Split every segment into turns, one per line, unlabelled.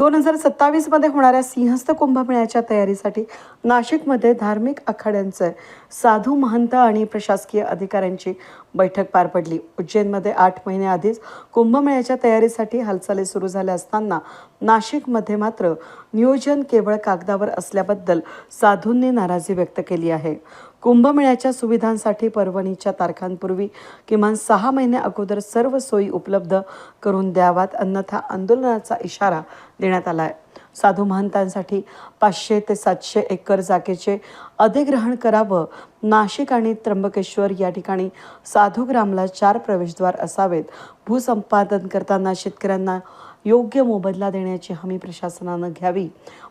दोन हजार सत्तावीसमध्ये होणाऱ्या सिंहस्थ कुंभमेळ्याच्या तयारीसाठी नाशिकमध्ये धार्मिक आखाड्यांचं साधू महंत आणि प्रशासकीय अधिकाऱ्यांची बैठक पार पडली. उज्जैनमध्ये आठ महिने आधीच कुंभमेळ्याच्या तयारीसाठी हालचाली सुरू झाल्या असताना नाशिकमध्ये मात्र नियोजन केवळ कागदावर असल्याबद्दल साधूंनी नाराजी व्यक्त केली आहे. कुंभमेळ्याच्या सुविधांसाठी पर्वणीच्या तारखांपूर्वी किमान सहा महिने अगोदर सर्व सोयी उपलब्ध करून द्यावात अन्यथा आंदोलनाचा इशारा देण्यात आला आहे साधू महंतांसाठी पाचशे ते सातशे एकर जागेचे अधिग्रहण करावं नाशिक आणि त्र्यंबकेश्वर या ठिकाणी साधूग्रामला चार प्रवेशद्वार असावेत. भूसंपादन करताना शेतकऱ्यांना योग्य मोबदला देण्याची हमी प्रशासनानं घ्यावी.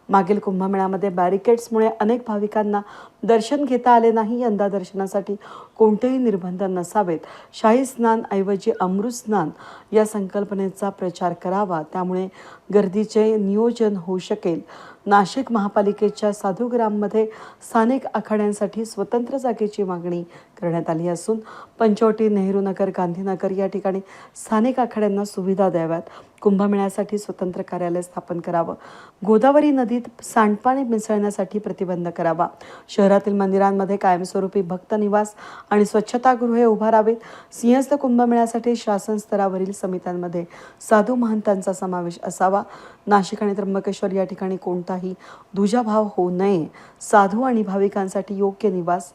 मागील कुंभमेळ्यामध्ये बॅरिकेड्समुळे अनेक भाविकांना दर्शन घेता आले नाही यंदा दर्शनासाठी कोणतेही निर्बंध नसावेत. शाही स्नान ऐवजी अमृत स्नान या संकल्पनेचा प्रचार करावा. त्यामुळे गर्दीचे नियोजन होऊ शकेल. नाशिक महापालिकेच्या साधूग्राममध्ये स्थानिक आखाड्यांसाठी स्वतंत्र जागेची मागणी करण्यात आली असून पंचवटी नेहरू नगर गांधीनगर या ठिकाणी स्थानिक आखाड्यांना सुविधा द्याव्यात. कुंभमेळ्यासाठी स्वतंत्र कार्यालय स्थापन करावं. गोदावरी नदीत सांडपाणी मिसळण्यासाठी प्रतिबंध करावा. शहरातील मंदिरांमध्ये कायमस्वरूपी भक्त निवास आणि स्वच्छतागृहे उभारावीत सिंहस्थ कुंभमेळ्यासाठी शासन स्तरावरील समित्यांमध्ये साधू महंतांचा समावेश असावा. नाशिक आणि त्र्यंबकेश्वर या ठिकाणी कोणताही दुजाभाव होऊ नये. साधू आणि भाविकांसाठी योग्य निवास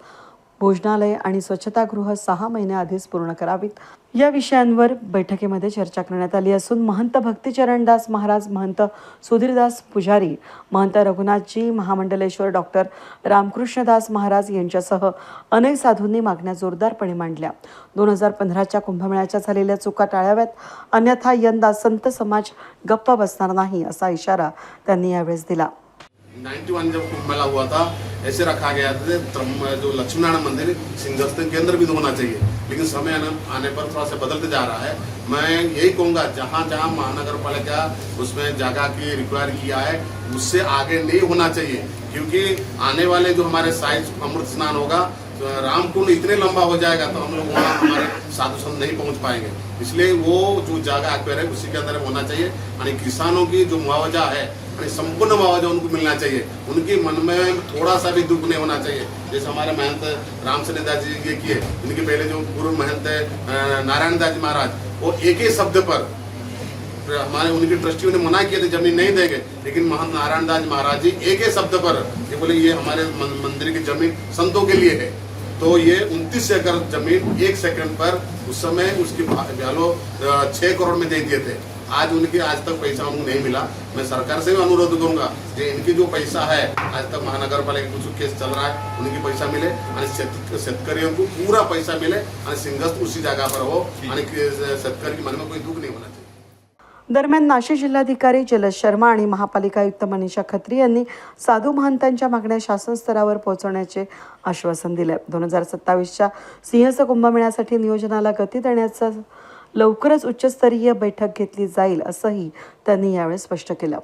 भोजनालय आणि स्वच्छतागृह सहा महिन्याआधीच पूर्ण करावीत. या विषयांवर बैठकीमध्ये चर्चा करण्यात आली असून महंत भक्तिचरणदास महाराज महंत सुधीरदास पुजारी महंत रघुनाथजी महामंडलेश्वर डॉक्टर रामकृष्णदास महाराज यांच्यासह अनेक साधूंनी मागण्या जोरदारपणे मांडल्या. दोन हजार पंधराच्या कुंभमेळ्याच्या झालेल्या चुका टाळाव्यात. अन्यथा यंदा संत समाज गप्प बसणार नाही असा इशारा त्यांनी यावेळेस दिला.
91 जब कुंभ मेला हुआ था, ऐसे रखा गया था जो लक्ष्मीनारायण मंदिर सिंहस्थ केंद्र बिंदु होना चाहिए। लेकिन समय आने- पर थोड़ा सा बदलते जा रहा है। मैं यही कहूँगा, जहाँ जहाँ महानगर पालिका उसमें जगह की रिक्वायर किया है, उससे आगे नहीं होना चाहिए। क्योंकि आने वाले जो हमारे साइज़ अमृत स्नान होगा तो रामकुंड इतने लंबा हो जाएगा तो हम लोग वहाँ हमारे साधु संत नहीं पहुँच पाएँगे। इसलिए वो जो जगह एक्वायर है, उसी के अंदर होना चाहिए। यानी किसानों की जो मुआवजा है संपूर्ण मुआवजा उनको मिलना चाहिए। उनके मन में थोड़ा सा भी दुख नहीं होना चाहिए। जैसे हमारे महंत राम दास जी ये किए, इनके पहले जो गुरु महंत है नारायण दास महाराज, वो एक ही शब्द पर हमारे, उनके ट्रस्टियों ने मना किया था, ज़मीन नहीं देंगे। लेकिन महंत नारायण दास महाराज जी एक ही शब्द पर, ये बोले, ये हमारे मंदिर की ज़मीन संतों के लिए है। तो ये उनतीस एकड़ ज़मीन एक सेकंड पर उस समय उसकी छह करोड़ में दे दिए थे। आज उनके आज तक पैसा उनको नहीं मिला। मैं सरकार से भी अनुरोध करूंगा कि इनकी जो पैसा है आज तक महानगर पालिका कुछ केस चल रहा है उनकी पैसा मिले आणि शेतकरियों को पूरा पैसा मिले आणि सिंगस्त उसी जगह पर हो आणि शेतकरी मन में कोई दुख नहीं होना चाहिए।
दरम्यान नाशिक जिल्हाधिकारी जलज शर्मा आणि महापालिका आयुक्त मनीषा खत्री यांनी साधू महंतांच्या मागण्या शासन स्तरावर पोहोचवण्याचे आश्वासन दिले. दोन हजार सत्तावीसच्या सिंहस्थ कुंभमेळ्यासाठी नियोजनाला गती देण्याचा लवकरच उच्चस्तरीय बैठक घेतली जाईल असंही त्यांनी यावेळी स्पष्ट केलं.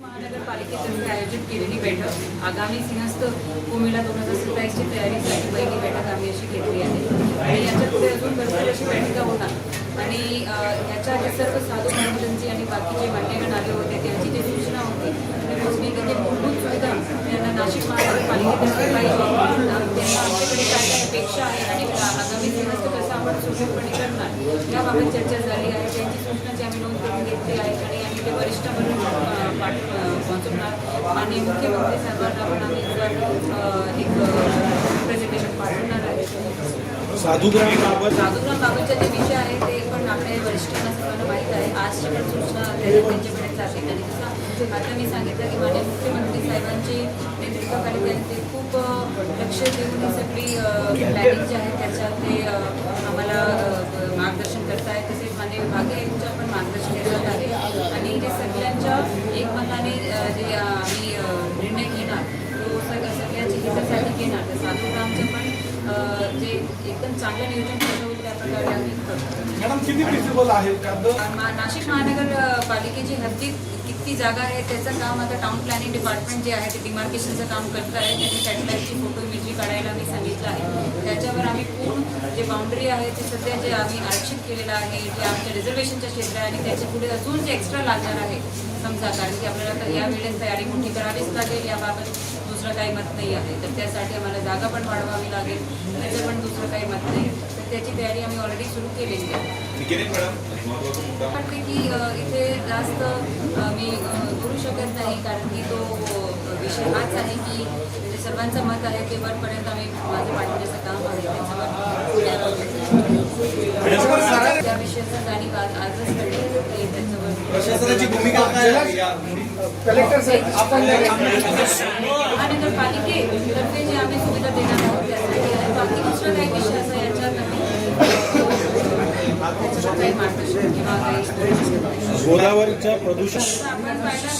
महानगरपालिकेतर्फे आयोजित केलेली बैठक आगामी सिंहस्थ कुंभमेळा दोन हजार सत्तावीसची तयारीसाठी पहिली बैठक आम्ही अशी घेतली आहे. आणि याच्यापुढे अजून भरपूर अशी बैठका होणार. आणि याच्या आधी सर्व साधू महाराजांची आणि बाकीचे मान्यगण आले होते त्यांची जी सूचना होती ती पोचली की म्हणजे मूलभूत सुविधा त्यांना नाशिक महानगरपालिकेतर्फे पाहिजे. त्यांना आमच्याकडे काय काय अपेक्षा आहे. करणार याबाबत चर्चा झाली आहे. त्यांची सूचनाची आम्ही नोंद करून घेतली आहे आणि आम्ही ते वरिष्ठांपर्यंत पाठ पोहोचवणार माननीय मुख्यमंत्री साहेबांना पण आम्ही एक प्रेझेंटेशन पाठवणार आहे.
साधुग्रामबाबत?
जे विषय आहे ते पण आपल्या वरिष्ठांना सर्वांना माहीत आहे. आजची पण सूचना त्या- त्यांच्याकडे जाते. आणि जसं आता मी सांगितलं की माननीय मुख्यमंत्री साहेबांची नेतृत्वाखाली त्यांचे खूप लक्ष देऊन ही सगळी प्लॅनिंग जी आहे त्याच्यात ते मार्गदर्शन करत आहे तसेच माननीय विभागीय आयुक्तच्या पण मार्गदर्शन करत आहे आणि हे सगळ्यांच्या एकमताने अ, जे आम्ही निर्णय घेणार तो सग सगळ्यांच्या हितासाठी घेणार. तर साधुग्रामचे पण अ, जे एकदम चांगलं नियोजन कसं होईल त्या प्रकारे आम्ही
मॅडम किती फिजिबल आहे?
नाशिक महानगर अ, पालिकेची हद्दीत किती जागा आहे त्याचं काम आता टाउन प्लॅनिंग डिपार्टमेंट जे आहे ते डिमार्केशनचं काम करत आहे त्यांनी सॅटेलाईटची फोटो इमेजरी काढायला मी सांगितलं आहे. त्याच्यावर आम्ही जे बाउंड्री आहे ते सध्या जे आम्ही आरक्षित केलेलं आहे जे आमच्या रिझर्वेशनचं क्षेत्र आहे आणि त्याच्या पुढे अजून जे एक्स्ट्रा लागणार आहे समजा कारण की आपल्याला आता या वेळेस तयारी मोठी करावीच लागेल याबाबत दुसरं काही मत नाही आहे. तर त्यासाठी आम्हाला जागा पण वाढवावी लागेल त्याचं पण दुसरं काही मत नाही. तर त्याची तयारी आम्ही ऑलरेडी सुरू केलेली आहे. वाटते की इथे जास्त मी बोलू शकत नाही कारण की तो विषय हाच आहे की सर्वांचं मत आहे की वरपर्यंत आम्ही माझं पाठवण्याचं काम आहे त्याच्यावर त्या विषयाचं जाणीव आज आजच घडली त्याच्यावर
प्रशासनाची भूमिका काय आहे? या
आणि तर पालिकेतर्फे जे आम्ही सुविधा देणार आहोत त्यासाठी आहे. बाकी दुसरं काही विषय असं याच्यात नाही. त्याच्यात काही मार्गदर्शन किंवा काही
गोदावरीच्या प्रदूषण
आपण पाहिलं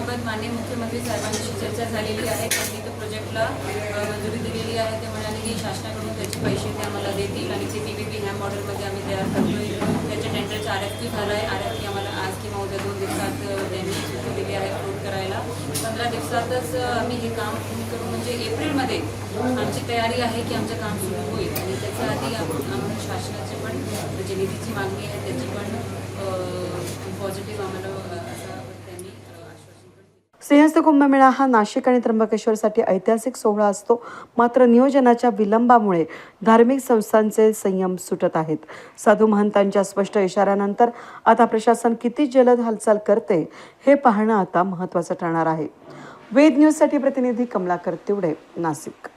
याबाबत माननीय मुख्यमंत्री साहेबांशी चर्चा झालेली आहे त्यांनी त्या प्रोजेक्टला मंजुरी दिलेली आहे. ते म्हणाले की शासनाकडून त्याचे पैसे ते आम्हाला देतील आणि ते पी व्ही पी ह्या मॉडेलमध्ये आम्ही तयार करतोय. त्याच्या टेंडरचं आर एफ पी झालं आहे. आर एफ पी आम्हाला आज किंवा उद्या दोन दिवसात त्यांनी दिली आहे अप्रूव्ह करायला. पंधरा दिवसातच आम्ही हे काम करू. म्हणजे एप्रिलमध्ये आमची तयारी आहे की आमचं काम सुरू होईल. आणि त्याच्या आधी आम्हाला शासनाचे पण जे निधीची मागणी आहे त्याची पण पॉझिटिव्ह आम्हाला अ, असं त्यांनी अ, आश्वासन पण दिलं.
सिंहस्थ कुंभमेळा हा नाशिक आणि त्र्यंबकेश्वरसाठी ऐतिहासिक सोहळा असतो. मात्र नियोजनाच्या विलंबामुळे धार्मिक संस्थांचे संयम सुटत आहेत. साधू महंतांच्या स्पष्ट इशाऱ्यानंतर आता प्रशासन किती जलद हालचाल करते हे पाहणं आता महत्त्वाचं ठरणार आहे. वेद न्यूजसाठी प्रतिनिधी कमलाकर तिवडे नाशिक.